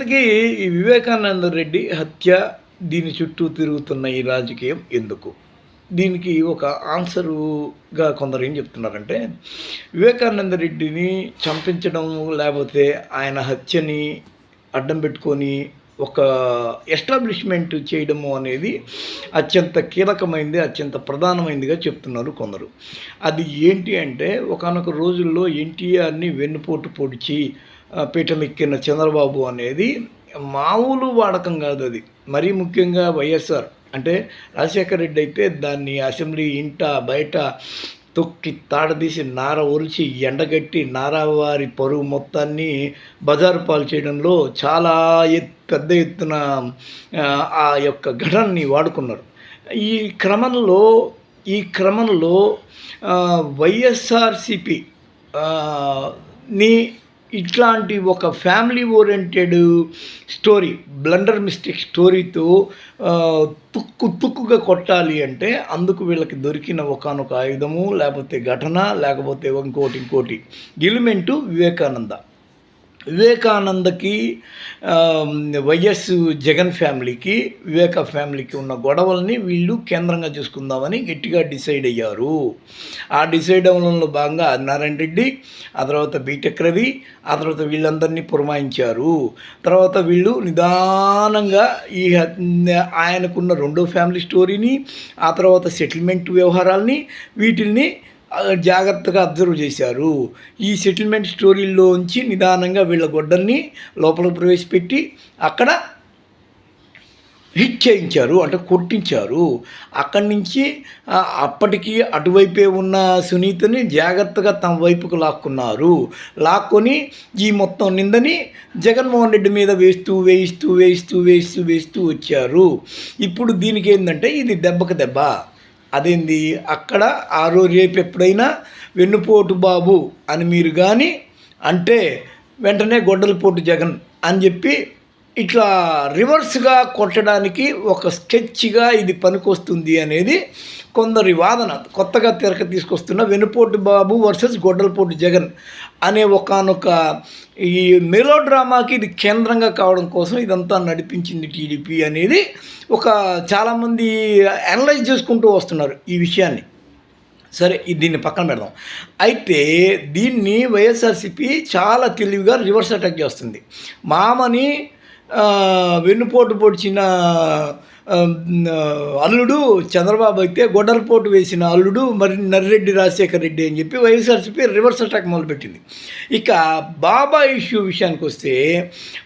ఇంతకీ ఈ వివేకానంద రెడ్డి హత్య దీని చుట్టూ తిరుగుతున్న ఈ రాజకీయం ఎందుకు? దీనికి ఒక ఆన్సరుగా కొందరు ఏం చెప్తున్నారంటే వివేకానంద రెడ్డిని చంపించడం లేకపోతే ఆయన హత్యని అడ్డం పెట్టుకొని ఒక ఎస్టాబ్లిష్మెంట్ చేయడము అనేది అత్యంత కీలకమైంది అత్యంత ప్రధానమైందిగా చెప్తున్నారు కొందరు. అది ఏంటి అంటే ఒకనొక రోజుల్లో ఎన్టీఆర్ని వెన్నుపోటు పొడిచి పీఠమెక్కిన చంద్రబాబు అనేది మామూలు వాడకం కాదు అది. మరీ ముఖ్యంగా వైఎస్ఆర్. అంటే రాజశేఖర రెడ్డి అయితే దాన్ని అసెంబ్లీ ఇంట బయట తొక్కి తాడదీసి నార ఒలిచి ఎండగట్టి నారావారి పరువు మొత్తాన్ని బజారు పాలు చేయడంలో చాలా ఎత్ పెద్ద ఎత్తున ఆ, యొక్క ఘటనని వాడుకున్నారు. ఈ క్రమంలో ఈ క్రమంలో వైఎస్ఆర్సిపి ని ఇట్లాంటి ఒక family oriented story blunder mistake స్టోరీతో తుక్కు తుక్కుగా కొట్టాలి అంటే అందుకు వీళ్ళకి దొరికిన ఒకనొక ఆయుధము లేకపోతే ఘటన లేకపోతే ఇంకోటి ఇంకోటి. ఎలిమెంటు వివేకానంద. వివేకానందకి వైఎస్ జగన్ ఫ్యామిలీకి వివేక ఫ్యామిలీకి ఉన్న గొడవల్ని వీళ్ళు కేంద్రంగా చూసుకుందామని గట్టిగా డిసైడ్ అయ్యారు. ఆ డిసైడ్ అవ్వడంలో భాగంగా నారాయణ రెడ్డి ఆ తర్వాత బీటెక్ రవి ఆ తర్వాత వీళ్ళందరినీ పురమాయించారు. తర్వాత వీళ్ళు నిదానంగా ఈ ఆయనకున్న రెండో ఫ్యామిలీ స్టోరీని ఆ తర్వాత సెటిల్మెంట్ వ్యవహారాల్ని వీటిల్ని జాగ్రత్తగా అబ్జర్వ్ చేశారు. ఈ సెటిల్మెంట్ స్టోరీల్లోంచి నిదానంగా వీళ్ళ గొడ్డల్ని లోపలికి ప్రవేశపెట్టి అక్కడ హిట్ చేయించారు అంటే కొట్టించారు. అక్కడి నుంచి అప్పటికి అటువైపే ఉన్న సునీతని జాగ్రత్తగా తమ వైపుకు లాక్కున్నారు. లాక్కొని ఈ మొత్తం నిందని జగన్మోహన్ రెడ్డి మీద వేస్తూ వేయిస్తూ వేయిస్తూ వేయిస్తూ వేస్తూ వచ్చారు. ఇప్పుడు దీనికి ఏంటంటే ఇది దెబ్బకు దెబ్బ. అదేంది? అక్కడ ఆ రోజు రేపు ఎప్పుడైనా వెన్నుపోటు బాబు అని మీరు కానీ అంటే వెంటనే గొడ్డలపోటు జగన్ అని చెప్పి ఇట్లా రివర్స్గా కొట్టడానికి ఒక స్కెచ్గా ఇది పనికొస్తుంది అనేది కొందరి వాదన. కొత్తగా తెరక తీసుకొస్తున్న వెనుపోటు బాబు వర్సెస్ గొడ్డలపోటు జగన్ అనే ఒకనొక ఈ మెలో డ్రామాకి ఇది కేంద్రంగా కావడం కోసం ఇదంతా నడిపించింది టీడీపీ అనేది ఒక చాలామంది అనలైజ్ చేసుకుంటూ వస్తున్నారు ఈ విషయాన్ని. సరే దీన్ని పక్కన పెడదాం. అయితే దీన్ని వైఎస్ఆర్సీపీ చాలా తెలివిగా రివర్స్ అటాక్ చేస్తుంది. మామని వెన్నుపోటు పొడిచిన అల్లుడు చంద్రబాబు అయితే గొడ్డలపోటు వేసిన అల్లుడు మరి నర్రెడ్డి రాజశేఖర రెడ్డి అని చెప్పి వైఎస్ఆర్సీపీ రివర్స్ అటాక్ మొదలుపెట్టింది. ఇక బాబాయ్ ఇష్యూ విషయానికి వస్తే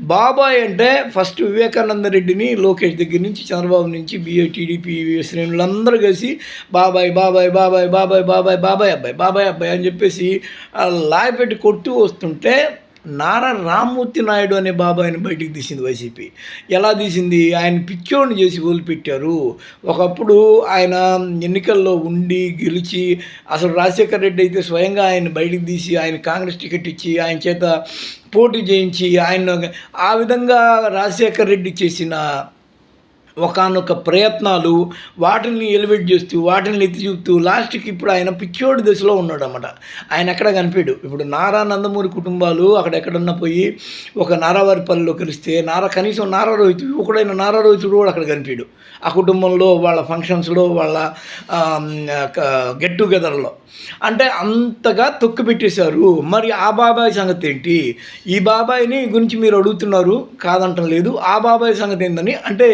బాబాయ్ అంటే ఫస్ట్ వివేకానంద రెడ్డిని లోకేష్ దగ్గర నుంచి చంద్రబాబు నుంచి బిఏ టీడీపీ శ్రేణులందరూ కలిసి బాబాయ్ బాబాయ్ బాబాయ్ బాబాయ్ బాబాయ్ బాబాయ్ అబ్బాయి బాబాయ్ అబ్బాయి అని చెప్పేసి లాయపెట్టి కొట్టు వస్తుంటే నారా రామ్మూర్తి నాయుడు అనే బాబాయిని బయటికి తీసింది వైసీపీ. ఎలా తీసింది? ఆయన పిచ్చోడిని చేసి వదిలిపెట్టారు. ఒకప్పుడు ఆయన ఎన్నికల్లో ఉండి గెలిచి అసలు రాజశేఖర రెడ్డి అయితే స్వయంగా ఆయన బయటికి తీసి ఆయన కాంగ్రెస్ టికెట్ ఇచ్చి ఆయన చేత పోటీ చేయించి ఆయన ఆ విధంగా రాజశేఖర రెడ్డి చేసిన ఒకనొక ప్రయత్నాలు వాటిని ఎలివేట్ చేస్తూ వాటిని ఎత్తి చూపుతూ లాస్ట్కి ఇప్పుడు ఆయన పిచ్చోడి దశలో ఉన్నాడు అనమాట ఆయన ఎక్కడ కనిపించాడు. ఇప్పుడు నారా నందమూరి కుటుంబాలు అక్కడెక్కడన్నా పోయి ఒక నారావారిపల్లిలో కలిస్తే నారా కనీసం నారా రోహిత్ ఒకడైన నారా రోహితుడు కూడా అక్కడ కనిపించాడు. ఆ కుటుంబంలో వాళ్ళ ఫంక్షన్స్లో వాళ్ళ గెట్ టుగెదర్లో అంటే అంతగా తొక్కు పెట్టేశారు. మరి ఆ బాబాయ్ సంగతి ఏంటి? ఈ బాబాయ్ని గురించి మీరు అడుగుతున్నారు కాదంటం లేదు. ఆ బాబాయ్ సంగతి ఏంటని అంటే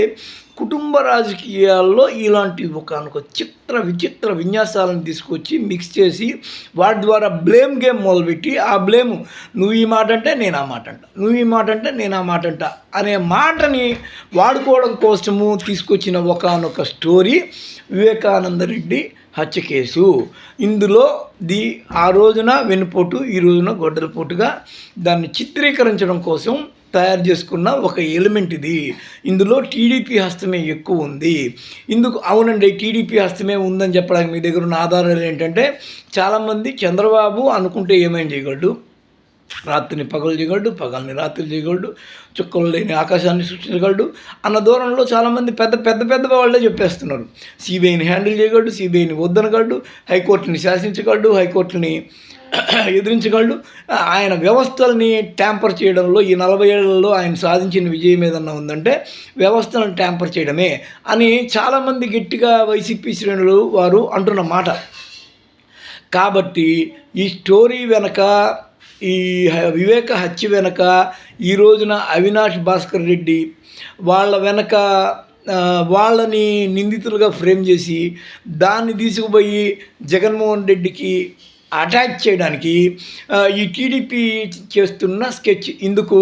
కుటుంబ రాజకీయాల్లో ఇలాంటి ఒక చిత్ర విచిత్ర విన్యాసాలను తీసుకొచ్చి మిక్స్ చేసి వాటి ద్వారా బ్లేమ్ గేమ్ మొదలుపెట్టి ఆ బ్లేమ్ నువ్వు ఈ మాట అంటే నేను ఆ మాట అంట. నువ్వు ఈ మాట అంటే నేను ఆ మాట అంట. అనే మాటని వాడుకోవడం కోసము తీసుకొచ్చిన ఒకనొక స్టోరీ వివేకానంద రెడ్డి హత్య కేసు. ఇందులో ది ఆ రోజున వెనుపోటు ఈ రోజున గొడ్డలపోటుగా దాన్ని చిత్రీకరించడం కోసం తయారు చేసుకున్న ఒక ఎలిమెంట్ ఇది. ఇందులో టీడీపీ హస్తమే ఎక్కువ ఉంది. ఇందుకు అవునండి టీడీపీ హస్తమే ఉందని చెప్పడానికి మీ దగ్గర ఉన్న ఆధారాలు ఏంటంటే చాలామంది చంద్రబాబు అనుకుంటే ఏమేం చేయగలడు? రాత్రిని పగలు చేయగలడు పగల్ని రాత్రి చేయగలడు చుక్కలు లేని ఆకాశాన్ని సృష్టించగలడు అన్న దూరంలో చాలామంది పెద్ద పెద్ద పెద్ద వాళ్ళే చెప్పేస్తున్నారు. సిబిఐని హ్యాండిల్ చేయగలడు సిబిఐని వద్దనగలడు హైకోర్టుని శాసించగలడు హైకోర్టుని ఎదిరించగలడు. ఆయన వ్యవస్థల్ని ట్యాంపర్ చేయడంలో ఈ నలభై ఏళ్ళలో ఆయన సాధించిన విజయం ఏదన్నా ఉందంటే వ్యవస్థలను ట్యాంపర్ చేయడమే అని చాలామంది గట్టిగా వైసీపీ శ్రేణులు వారు అంటున్న మాట. కాబట్టి ఈ స్టోరీ వెనక ఈ హ- వివేక హత్య వెనక ఈ రోజున అవినాష్ భాస్కర్ రెడ్డి వాళ్ళ వెనక వాళ్ళని నిందితులుగా ఫ్రేమ్ చేసి దాన్ని తీసుకుపోయి జగన్మోహన్ రెడ్డికి అటాక్ చేయడానికి ఈ టీడీపీ చేస్తున్న స్కెచ్ ఇందుకు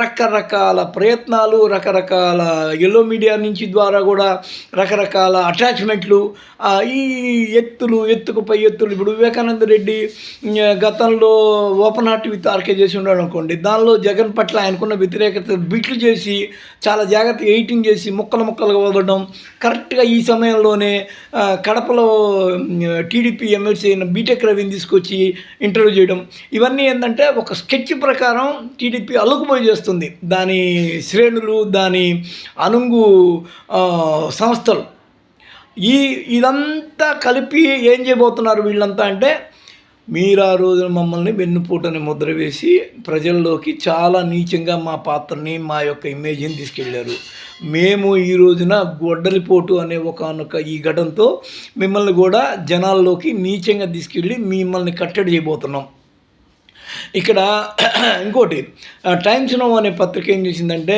రకరకాల ప్రయత్నాలు రకరకాల ఎల్లో మీడియా నుంచి ద్వారా కూడా రకరకాల అటాచ్మెంట్లు ఈ ఎత్తులు ఎత్తుకు పై ఎత్తులు. ఇప్పుడు వివేకానంద రెడ్డి గతంలో ఓపెన్ హార్ట్ విత్ ఆర్కే చేసి ఉన్నాడు అనుకోండి. దానిలో జగన్ పట్ల ఆయనకున్న వ్యతిరేకత బిట్లు చేసి చాలా జాగ్రత్త ఎయిటింగ్ చేసి ముక్కలు ముక్కలుగా వదలడం. కరెక్ట్గా ఈ సమయంలోనే కడపలో టీడీపీ ఎమ్మెల్సీ అయిన బీటెక్ రవిని తీసుకొచ్చి ఇంటర్వ్యూ చేయడం. ఇవన్నీ ఏంటంటే ఒక స్కెచ్ ప్రకారం టీడీపీ అలుకుపోయి చేస్తుంది. దాని శ్రేణులు దాని అనుంగు సంస్థలు. ఈ ఇదంతా కలిపి ఏం చేయబోతున్నారు వీళ్ళంతా అంటే మీరు ఆ రోజున మమ్మల్ని వెన్నుపూటని ముద్ర వేసి ప్రజల్లోకి చాలా నీచంగా మా పాత్రని మా యొక్క ఇమేజ్ని తీసుకెళ్ళారు మేము ఈ రోజున గొడ్డలిపోటు అనే ఒకనొక ఈ ఘటనతో మిమ్మల్ని కూడా జనాల్లోకి నీచంగా తీసుకెళ్ళి మిమ్మల్ని కట్టడి చేయబోతున్నాం. ఇక్కడ ఇంకోటి టైమ్స్ నో అనే పత్రిక ఏం చేసిందంటే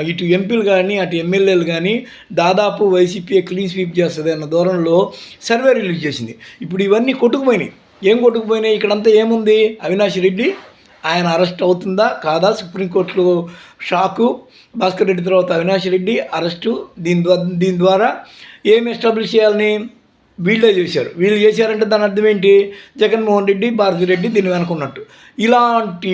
ఇటు ఎంపీలు కానీ అటు ఎమ్మెల్యేలు కానీ దాదాపు వైసీపీ క్లీన్ స్వీప్ చేస్తుంది అన్న దూరంలో సర్వే రిలీజ్ చేసింది. ఇప్పుడు ఇవన్నీ కొట్టుకుపోయినాయి. ఏం కొట్టుకుపోయినాయి? ఇక్కడంతా ఏముంది? అవినాష్ రెడ్డి ఆయన అరెస్ట్ అవుతుందా కాదా? సుప్రీంకోర్టులో షాకు. భాస్కర్ రెడ్డి తర్వాత అవినాష్ రెడ్డి అరెస్టు. దీని ద్వారా దీని ద్వారా ఏమి ఎస్టాబ్లిష్ చేయాలని వీళ్ళే చేశారు. వీళ్ళు చేశారంటే దాని అర్థం ఏంటి? జగన్మోహన్ రెడ్డి భారతి రెడ్డి దీన్ని వెనుకున్నట్టు ఇలాంటి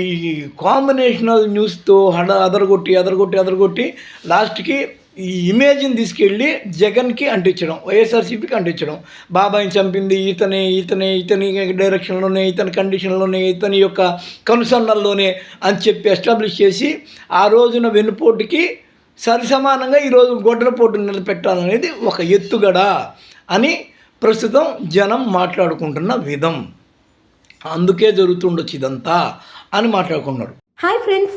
కాంబినేషనల్ న్యూస్తో హడ అదరగొట్టి అదరగొట్టి అదరగొట్టి లాస్ట్కి ఈ ఇమేజ్ని తీసుకెళ్ళి జగన్కి అంటించడం వైఎస్ఆర్సీపీకి అంటించడం. బాబాయిని చంపింది ఇతనే ఇతనే ఇతని డైరెక్షన్లోనే ఇతని కండిషన్లోనే ఇతని యొక్క కనుసన్నల్లోనే అని చెప్పి ఎస్టాబ్లిష్ చేసి ఆ రోజున వెన్నుపోటుకి సరి సమానంగా ఈరోజు గొడ్డల పోటు నిలబెట్టాలనేది ఒక ఎత్తుగడ అని ప్రస్తుతం జనం మాట్లాడుకుంటున్న విధం. అందుకే జరుగుతుండొచ్చు ఇదంతా అని మాట్లాడుకున్నారు. Hi friends